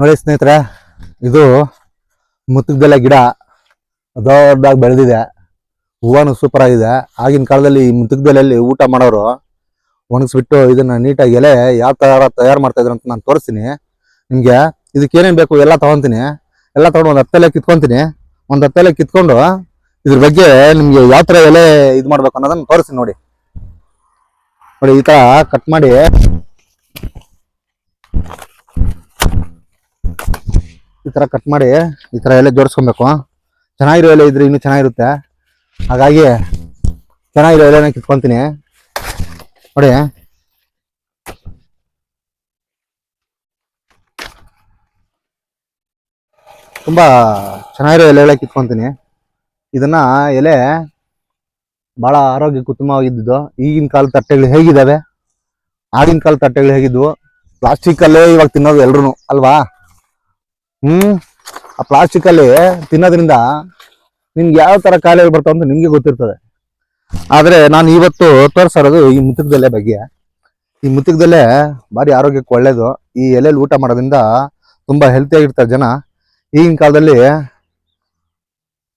ನೋಡಿ ಸ್ನೇಹಿತರೆ, ಇದು ಮುತ್ತುಗದೆಲೆ ಗಿಡ ದೊಡ್ಡದಾಗಿ ಬೆಳೆದಿದೆ. ಹೂವನು ಸೂಪರ್ ಆಗಿದೆ. ಆಗಿನ ಕಾಲದಲ್ಲಿ ಈ ಮುತ್ತುಗದೆಲೆಯಲ್ಲಿ ಊಟ ಮಾಡೋರು ಒಣಗಿಸ್ಬಿಟ್ಟು ಇದನ್ನ ನೀಟಾಗಿ ಎಲೆ ಯಾವ ತರ ತಯಾರು ಮಾಡ್ತಾ ಇದ್ರು ಅಂತ ನಾನು ತೋರಿಸ್ತೀನಿ. ನಿಮ್ಗೆ ಇದಕ್ಕೆ ಏನೇನ್ ಬೇಕು ಎಲ್ಲ ತಗೊಂತೀನಿ. ಎಲ್ಲ ತಗೊಂಡು ಒಂದು ಹತ್ತೆಲೆ ಕಿತ್ಕೊಂತೀನಿ. ಒಂದು ಹತ್ತೆಲೆ ಕಿತ್ಕೊಂಡು ಇದ್ರ ಬಗ್ಗೆ ನಿಮ್ಗೆ ಯಾವ ತರ ಎಲೆ ಇದು ಮಾಡ್ಬೇಕು ಅನ್ನೋದನ್ನ ತೋರಿಸ್ತೀನಿ ನೋಡಿ. ನೋಡಿ, ಈ ತರ ಕಟ್ ಮಾಡಿ ತರ ಕಟ್ ಮಾಡಿ ಈ ಥರ ಎಲೆ ಜೋಡಿಸ್ಕೊಬೇಕು. ಚೆನ್ನಾಗಿರೋ ಎಲೆ ಇದ್ರೆ ಇನ್ನೂ ಚೆನ್ನಾಗಿರುತ್ತೆ. ಹಾಗಾಗಿ ಚೆನ್ನಾಗಿರೋ ಎಲೆನ ಕಿತ್ಕೊತೀನಿ ನೋಡಿ. ತುಂಬಾ ಚೆನ್ನಾಗಿರೋ ಎಲೆ ಕಿತ್ಕೊತೀನಿ ಇದನ್ನ ಎಲೆ ಬಹಳ ಆರೋಗ್ಯಕ್ಕೆ ಉತ್ತಮವಾಗಿದ್ದು, ಈಗಿನ ಕಾಲದ ತಟ್ಟೆಗಳು ಹೇಗಿದಾವೆ ಆಗಿನ ಕಾಲದ ತಟ್ಟೆಗಳು ಹೇಗಿದ್ವು ಪ್ಲಾಸ್ಟಿಕ್ ಅಲ್ಲೇ ಇವಾಗ ತಿನ್ನೋದು ಎಲ್ರು ಅಲ್ವಾ? ಹ್ಮ್? ಆ ಪ್ಲಾಸ್ಟಿಕ್ ಅಲ್ಲಿ ತಿನ್ನೋದ್ರಿಂದ ನಿಮ್ಗೆ ಯಾವ ತರ ಕಾಯಿಲೆಗಳು ಬರ್ತಾವ ಅಂತ ನಿಮ್ಗೆ ಗೊತ್ತಿರ್ತದೆ. ಆದ್ರೆ ನಾನು ಇವತ್ತು ತೋರಿಸಿರೋದು ಈ ಮುತ್ತುಕದೆಲೆ ಬಗ್ಗೆ. ಈ ಮುತ್ತಕದಲ್ಲೇ ಭಾರಿ ಆರೋಗ್ಯಕ್ಕೆ ಒಳ್ಳೇದು. ಈ ಎಲೆಯಲ್ಲಿ ಊಟ ಮಾಡೋದ್ರಿಂದ ತುಂಬಾ ಹೆಲ್ತಿ ಆಗಿರ್ತಾರೆ ಜನ. ಈಗಿನ ಕಾಲದಲ್ಲಿ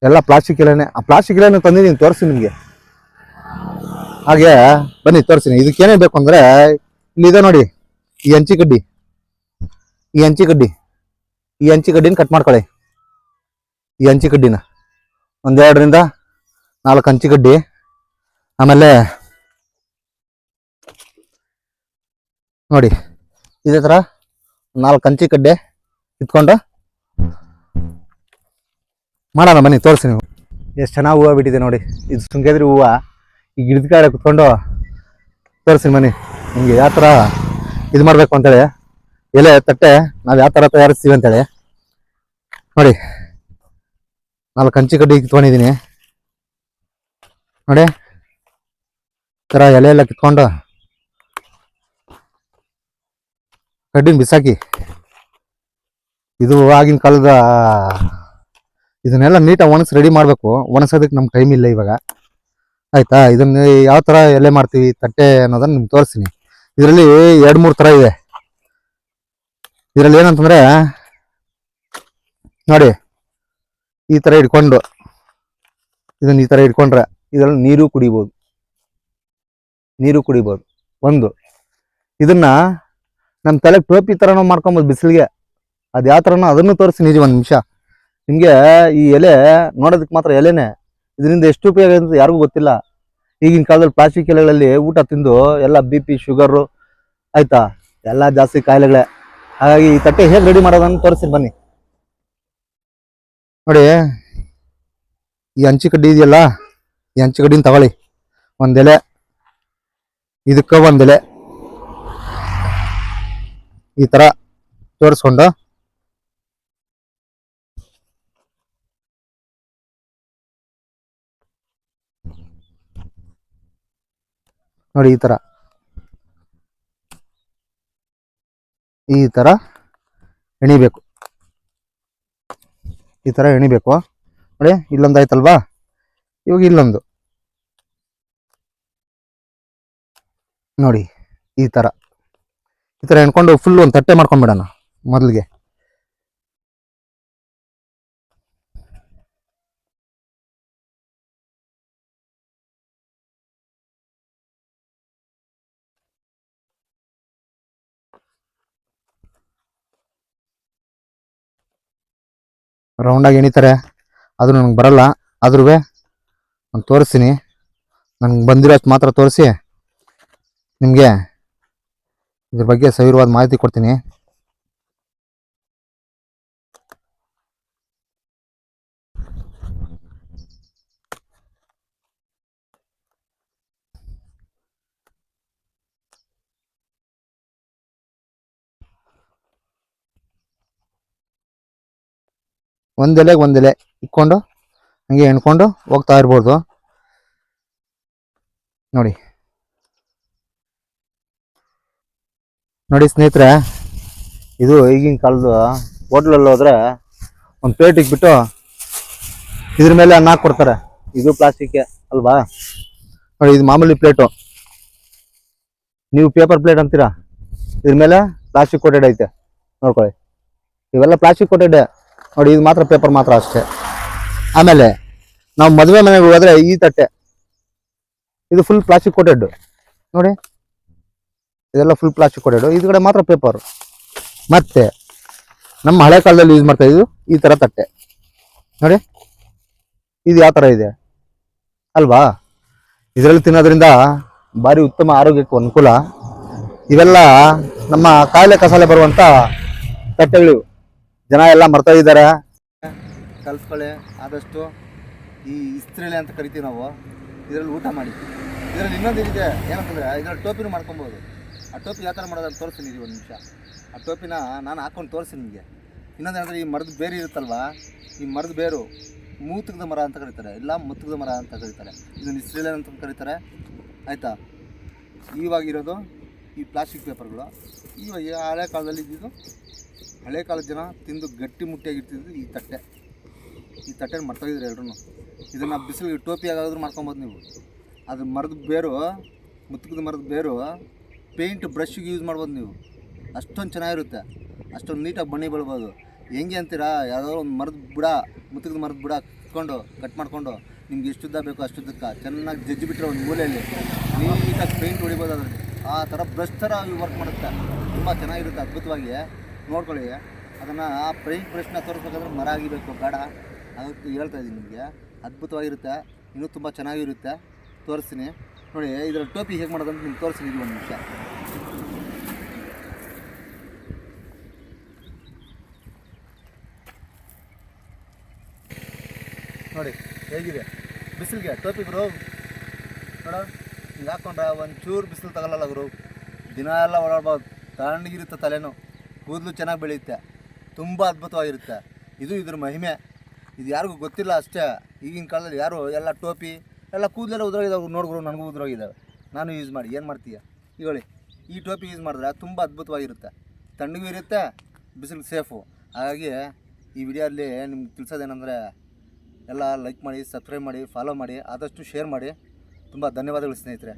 ಎಲ್ಲ ಪ್ಲಾಸ್ಟಿಕ್ ಎಲೆನೆ, ಆ ಪ್ಲಾಸ್ಟಿಕ್ ಎಲೆನ ತಂದಿದ್ದೀನಿ ತೋರಿಸಿ ನಿಮ್ಗೆ. ಹಾಗೆ ಬನ್ನಿ, ತೋರಿಸ್ತೀನಿ. ಇದಕ್ಕೇನೇ ಬೇಕು ಅಂದ್ರೆ ಇಲ್ಲಿದೆ ನೋಡಿ, ಈ ಹಂಚಿ ಕಡ್ಡಿ. ಈ ಹಂಚಿ ಕಡ್ಡಿ. ಈ ಹಂಚಿ ಕಡ್ಡಿನ ಕಟ್ ಮಾಡ್ಕೊಳ್ಳಿ. ಈ ಹಂಚಿ ಕಡ್ಡಿನ. ಒಂದೆರಡರಿಂದ ನಾಲ್ಕು ಹಂಚಿ ಕಡ್ಡಿ. ಆಮೇಲೆ ನೋಡಿ, ಇದೇ ಥರ ನಾಲ್ಕು ಹಂಚಿ ಕಡ್ಡೆ ಇಟ್ಕೊಂಡು ಮಾಡೋಣ ಬನ್ನಿ ತೋರಿಸಿ ನೀವು ಎಷ್ಟು ಚೆನ್ನಾಗಿ ಹೂವು ಬಿಟ್ಟಿದೆ ನೋಡಿ. ಇದು ಶೃಂಗೇದ್ರಿ ಹೂವು. ಈ ಗಿಡದ ಕಡೆ ಕುತ್ಕೊಂಡು ತೋರಿಸಿ ಬನ್ನಿ. ನಿಮಗೆ ಯಾವ ಥರ ಇದು ಮಾಡಬೇಕು ಅಂತೇಳಿ. ಎಲೆ, ತಟ್ಟೆ, ನಾವು ಯಾವ ಥರ ತಯಾರಿಸ್ತೀವಿ ಅಂತೇಳಿ ನೋಡಿ. ನಾಲ್ಕು ಕಂಚಿ ಕಡ್ಡಿ ಕಿತ್ಕೊಂಡಿದ್ದೀನಿ ನೋಡಿ. ಥರ ಎಲೆ ಎಲ್ಲ ಕಿತ್ಕೊಂಡು ಕಡ್ಡಿನ ಬಿಸಾಕಿ. ಇದು ಆಗಿನ ಕಾಲದ, ಇದನ್ನೆಲ್ಲ ನೀಟಾಗಿ ಒಣಗಿಸಿ ರೆಡಿ ಮಾಡಬೇಕು. ಒಣಸೋದಕ್ಕೆ ನಮ್ಗೆ ಟೈಮ್ ಇಲ್ಲ ಇವಾಗ. ಆಯಿತಾ? ಇದನ್ನು ಯಾವ ಥರ ಎಲೆ ಮಾಡ್ತೀವಿ, ತಟ್ಟೆ ಅನ್ನೋದನ್ನು ನಿಮ್ಗೆ ತೋರಿಸ್ತೀನಿ. ಇದರಲ್ಲಿ ಎರಡು ಮೂರು ಥರ ಇದೆ. ಇದರಲ್ಲಿ ಏನಂತಂದ್ರೆ, ನೋಡಿ, ಈ ತರ ಇಟ್ಕೊಂಡು, ಇದನ್ನ ಈ ತರ ಇಟ್ಕೊಂಡ್ರೆ ಇದರಲ್ಲಿ ನೀರು ಕುಡಿಬೋದು. ನೀರು ಕುಡಿಬೋದು. ಒಂದು, ಇದನ್ನ ನಮ್ಮ ತಲೆಗೆ ಟೋಪಿ ಥರನೂ ಮಾಡ್ಕೊಬೋದು ಬಿಸಿಲಿಗೆ. ಅದು ಯಾವ ಥರನೋ ಅದನ್ನು ತೋರಿಸಿ ನಿಜ ಒಂದು ನಿಮಿಷ. ನಿಮಗೆ ಈ ಎಲೆ ನೋಡೋದಕ್ಕೆ ಮಾತ್ರ ಎಲೆನೇ. ಇದರಿಂದ ಎಷ್ಟು ಉಪಯೋಗ ಅಂತ ಯಾರಿಗೂ ಗೊತ್ತಿಲ್ಲ. ಈಗಿನ ಕಾಲದಲ್ಲಿ ಪ್ಲಾಸ್ಟಿಕ್ ಎಲೆಗಳಲ್ಲಿ ಊಟ ತಿಂದು ಎಲ್ಲ ಬಿ ಪಿ, ಶುಗರು, ಆಯ್ತಾ? ಎಲ್ಲ ಜಾಸ್ತಿ ಕಾಯಿಲೆಗಳೇ. ಹಾಗಾಗಿ ಈ ತಟ್ಟೆ ಹೇಗೆ ರೆಡಿ ಮಾಡೋದನ್ನು ತೋರಿಸ್ತೀನಿ ಬನ್ನಿ. ನೋಡಿ, ಈ ಹಂಚಿ ಕಡ್ಡಿ ಇದೆಯಲ್ಲ, ಈ ಹಂಚಿ ಕಡ್ಡಿನ ತಗೊಳ್ಳಿ. ಒಂದೆಲೆ ಇದಕ್ಕೆ ಒಂದೆಲೆ ಈ ತರ ತೋರಿಸ್ಕೊಂಡು. ನೋಡಿ, ಈ ತರ. ಈ ಥರ ಎಣಿಬೇಕು. ಈ ಥರ ಎಣಿಬೇಕು. ನೋಡಿ ಇಲ್ಲೊಂದು ಆಯ್ತಲ್ವಾ ಇವಾಗ ಇಲ್ಲೊಂದು. ನೋಡಿ, ಈ ಥರ ಈ ಥರ ಎಣ್ಕೊಂಡು ಫುಲ್ ಒಂದು ತಟ್ಟೆ ಮಾಡ್ಕೊಂಡ್ಬಿಡೋಣ ಮೊದಲಿಗೆ. ರೌಂಡಾಗಿ ಎಣಿತಾರೆ. ಅದು ನನಗೆ ಬರಲ್ಲ. ಆದ್ರೂ ನಾನು ತೋರಿಸ್ತೀನಿ. ನನಗೆ ಬಂದಿರೋಷ್ಟು ಮಾತ್ರ ತೋರಿಸಿ. ನಿಮಗೆ ಇದ್ರ ಬಗ್ಗೆ ಸವಿರವಾದ ಮಾಹಿತಿ ಕೊಡ್ತೀನಿ. ಒಂದೆಲೆಗೆ ಒಂದೆಲೆ ಇಕ್ಕೊಂಡು ಹಂಗೆ ಎಣ್ಕೊಂಡು ಹೋಗ್ತಾ ಇರ್ಬೋದು. ನೋಡಿ. ನೋಡಿ ಸ್ನೇಹಿತರೆ, ಇದು ಈಗಿನ ಕಾಲದ ಹೋಟ್ಲಲ್ಲಿ ಹೋದ್ರೆ ಒಂದು ಪ್ಲೇಟ್ ಇಟ್ಬಿಟ್ಟು ಇದ್ರ ಮೇಲೆ ಅನ್ನ ಕೊಡ್ತಾರೆ. ಇದು ಪ್ಲಾಸ್ಟಿಕ್ ಅಲ್ವಾ? ನೋಡಿ, ಇದು ಮಾಮೂಲಿ ಪ್ಲೇಟು. ನೀವು ಪೇಪರ್ ಪ್ಲೇಟ್ ಅಂತೀರಾ? ಇದ್ರ ಮೇಲೆ ಪ್ಲಾಸ್ಟಿಕ್ ಕೋಟೆಡ್ ಐತೆ. ನೋಡ್ಕೊಳ್ಳಿ. ಇವೆಲ್ಲ ಪ್ಲಾಸ್ಟಿಕ್ ಕೋಟೆಡ್ ನೋಡಿ, ಇದು ಮಾತ್ರ ಪೇಪರ್ ಮಾತ್ರ ಅಷ್ಟೇ. ಆಮೇಲೆ, ನಾವು ಮದುವೆ ಮನೆಗೆ ಹೋದ್ರೆ ಈ ತಟ್ಟೆ. ಇದು ಫುಲ್ ಪ್ಲಾಸ್ಟಿಕ್ ಕೋಟೆಡ್ ನೋಡಿ, ಇದೆಲ್ಲ ಫುಲ್ ಪ್ಲಾಸ್ಟಿಕ್ ಕೋಟೆಡ್ ಇದು ಕಡೆ ಮಾತ್ರ ಪೇಪರ್ ಮತ್ತೆ, ನಮ್ಮ ಹಳೆ ಕಾಲದಲ್ಲಿ ಯೂಸ್ ಮಾಡ್ತಾ ಇದ್ದು ಈ ತರ ತಟ್ಟೆ. ನೋಡಿ, ಇದು ಯಾವ ತರ ಇದೆ? ಅಲ್ವಾ? ಇದರಲ್ಲಿ ತಿನ್ನೋದ್ರಿಂದ ಭಾರಿ ಉತ್ತಮ ಆರೋಗ್ಯಕ್ಕೆ ಅನುಕೂಲ. ಇವೆಲ್ಲ ನಮ್ಮ ಕಾಯಿಲೆ ಕಸಾಲೆ ಬರುವಂತ ತಟ್ಟೆಗಳು. ಜನ ಎಲ್ಲ ಮರ್ತಾ ಇದ್ದಾರೆ. ಕಲ್ಸ್ಕೊಳ್ಳಿ, ಆದಷ್ಟು ಈ ಇಸ್ತ್ರಿಲೆ ಅಂತ ಕರಿತೀವಿ ನಾವು. ಇದರಲ್ಲಿ ಊಟ ಮಾಡಿ. ಇದರಲ್ಲಿ ಇನ್ನೊಂದು ಇದೆ ಏನಂತಂದ್ರೆ ಇದರಲ್ಲಿ ಟೋಪಿನೂ ಮಾಡ್ಕೊಬೋದು. ಆ ಟೋಪಿ ಯಾವ ಥರ ಮಾಡೋದಂತ ತೋರಿಸ್ತೀನಿ ಇದು ಒಂದು ನಿಮಿಷ. ಆ ಟೋಪಿನ ನಾನು ಹಾಕೊಂಡು ತೋರಿಸ್ತೀನಿ ನಿಮಗೆ. ಇನ್ನೊಂದು ಏನಂದರೆ ಈ ಮರದ ಬೇರು ಇರುತ್ತಲ್ವಾ? ಈ ಮರದ ಬೇರು ಮೂತುಗದ ಮರ ಅಂತ ಕರೀತಾರೆ, ಇಲ್ಲ ಮುತ್ತಗದ ಮರ ಅಂತ ಕರೀತಾರೆ. ಇದನ್ನು ಇಸ್ರೇಲೆ ಅಂತ ಕರೀತಾರೆ. ಆಯಿತಾ? ಇವಾಗಿರೋದು ಈ ಪ್ಲಾಸ್ಟಿಕ್ ಪೇಪರ್ಗಳು. ಇವಾಗ ಹಳೆ ಕಾಲದಲ್ಲಿ ಇದ್ದಿದ್ದು ಹಳೆ ಕಾಲದ ಜನ ತಿಂದು ಗಟ್ಟಿ ಮುಟ್ಟಿಯಾಗಿರ್ತಿದ್ದು ಈ ತಟ್ಟೆ. ಈ ತಟ್ಟೆನ ಮರ್ತೋಗಿದ್ರೆ ಎಲ್ರು ಇದನ್ನು ಬಿಸಿಲಿಗೆ ಟೋಪಿ ಆಗಾದ್ರೂ ಮಾಡ್ಕೊಬೋದು ನೀವು. ಅದು ಮರದ ಬೇರು ಮುತ್ತುಕದ ಮರದ ಬೇರು ಪೇಂಟ್ ಬ್ರಷ್ಗೆ ಯೂಸ್ ಮಾಡ್ಬೋದು ನೀವು. ಅಷ್ಟೊಂದು ಚೆನ್ನಾಗಿರುತ್ತೆ. ಅಷ್ಟೊಂದು ನೀಟಾಗಿ ಬಣ್ಣ ಬೆಳ್ಬೋದು. ಹೆಂಗೆ ಅಂತೀರಾ? ಯಾವುದಾದ್ರು ಒಂದು ಮರದ ಬುಡ ಮುತ್ತುಕದ ಮರದ ಬುಡ ಕಿತ್ಕೊಂಡು ಕಟ್ ಮಾಡಿಕೊಂಡು, ನಿಮ್ಗೆ ಎಷ್ಟು ಉದ್ದ ಬೇಕೋ ಅಷ್ಟುದ್ದಕ್ಕೆ ಚೆನ್ನಾಗಿ ಜಜ್ಜಿ ಬಿಟ್ಟರೆ ಒಂದು ಮೂಲೆಯಲ್ಲಿ ನೀಟಾಗಿ ಪೇಂಟ್ ಹೊಡಿಬೋದು ಅದರಲ್ಲಿ. ಆ ಥರ ಬ್ರಷ್ ಥರ ವರ್ಕ್ ಮಾಡುತ್ತೆ. ತುಂಬ ಚೆನ್ನಾಗಿರುತ್ತೆ, ಅದ್ಭುತವಾಗಿ. ನೋಡ್ಕೊಳ್ಳಿ. ಅದನ್ನು ಆ ಪೇಂಟ್ ಪ್ರಶ್ನೆ ತೋರಿಸ್ಬೇಕಾದ್ರೆ ಮರ ಆಗಿಬೇಕು ಬೇಡ ಅದಕ್ಕೆ ಹೇಳ್ತಾ ಇದ್ದೀನಿ ನಿಮಗೆ. ಅದ್ಭುತವಾಗಿರುತ್ತೆ. ಇನ್ನೂ ತುಂಬ ಚೆನ್ನಾಗಿರುತ್ತೆ. ತೋರಿಸ್ತೀನಿ. ನೋಡಿ ಇದರ ಟೋಪಿ ಹೇಗೆ ಮಾಡೋದಂತ ನಿಮ್ಗೆ ತೋರಿಸ್ತೀನಿ ಇದು ಒಂದು ನಿಮಿಷ. ನೋಡಿ, ಹೇಗಿದೆ? ಬಿಸಿಲಿಗೆ ಟೋಪಿ ಗುರು. ನೋಡ, ಹಿಂಗೆ ಹಾಕ್ಕೊಂಡ್ರೆ ಒಂದು ಚೂರು ಬಿಸಿಲು ತಗೊಳ್ಳಲ್ಲ ಗುರು. ದಿನ ಎಲ್ಲ ಓಡಾಡ್ಬೋದು ತಣ್ಣಗಿರುತ್ತೆ ತಲೆನೂ ಕೂದಲು ಚೆನ್ನಾಗಿ ಬೆಳೆಯುತ್ತೆ. ತುಂಬ ಅದ್ಭುತವಾಗಿರುತ್ತೆ. ಇದು ಇದ್ರ ಮಹಿಮೆ. ಇದು ಯಾರಿಗೂ ಗೊತ್ತಿಲ್ಲ ಅಷ್ಟೇ. ಈಗಿನ ಕಾಲದಲ್ಲಿ ಯಾರು ಎಲ್ಲ ಟೋಪಿ, ಎಲ್ಲ ಕೂದಲೆಲ್ಲ ಉದ್ರೋಗಿದ್ದಾವೆ ನೋಡ್ಗುರು ನನಗೂ ಉದ್ರೋಗಿದ್ದಾವೆ ನಾನು ಯೂಸ್ ಮಾಡಿ. ಏನು ಮಾಡ್ತೀಯ? ಹೇಳಿ. ಈ ಟೋಪಿ ಯೂಸ್ ಮಾಡಿದ್ರೆ ತುಂಬ ಅದ್ಭುತವಾಗಿರುತ್ತೆ. ತಣ್ಣಗೂ ಇರುತ್ತೆ, ಬಿಸಿಲು ಸೇಫು ಹಾಗಾಗಿ ಈ ವಿಡಿಯೋಲ್ಲಿ ನಿಮ್ಗೆ ತಿಳಿಸೋದೇನೆಂದರೆ ಎಲ್ಲ ಲೈಕ್ ಮಾಡಿ ಸಬ್ಸ್ಕ್ರೈಬ್ ಮಾಡಿ ಫಾಲೋ ಮಾಡಿ, ಆದಷ್ಟು ಶೇರ್ ಮಾಡಿ. ತುಂಬ ಧನ್ಯವಾದಗಳು ಸ್ನೇಹಿತರೆ.